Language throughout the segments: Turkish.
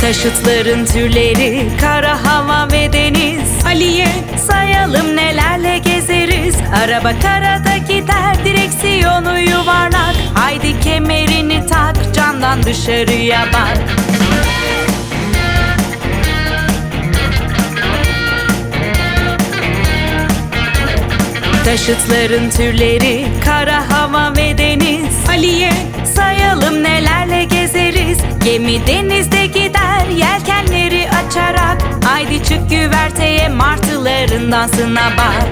Taşıtların türleri, kara hava ve deniz. Aliye sayalım nelerle gezeriz. Araba karada gider, direksiyonu yuvarlak. Haydi kemerini tak, camdan dışarıya bak. Taşıtların türleri kara hava ve deniz. Aliye Sayalım nelerle gezeriz. Gemi denizde gider yelkenleri açarak. Haydi çık güverteye martıların dansına bak.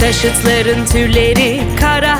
Taşıtların türleri kara